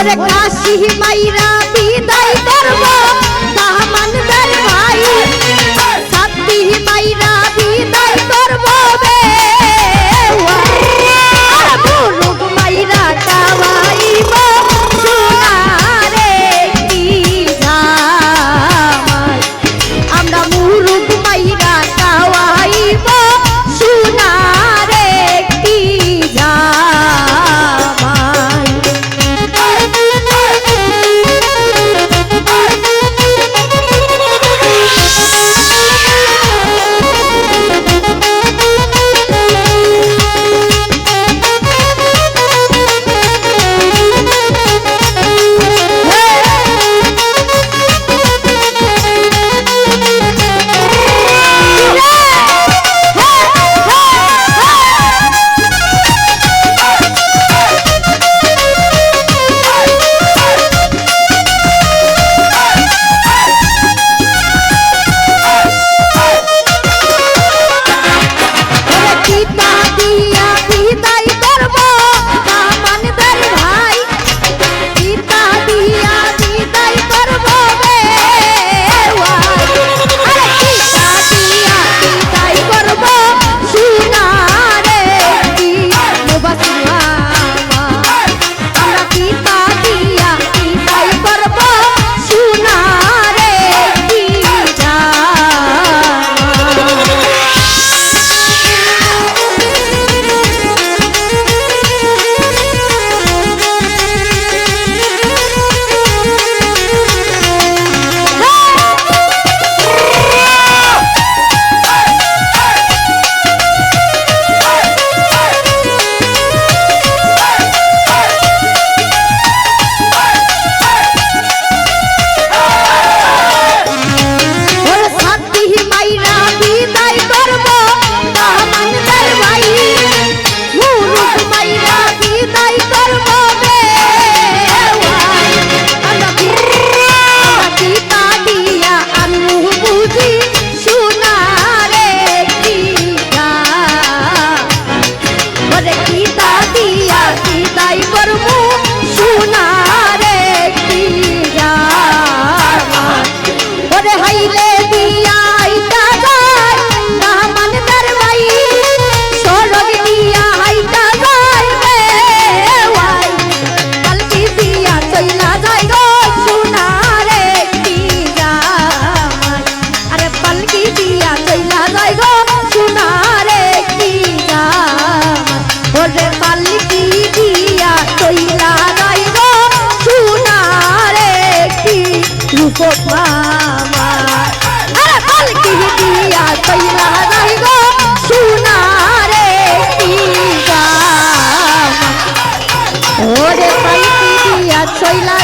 সোনার একটি জামা যুবক মামা আরে পালকি দিয়া কইলা যাই গো ওরে পালকি দিয়া সোনা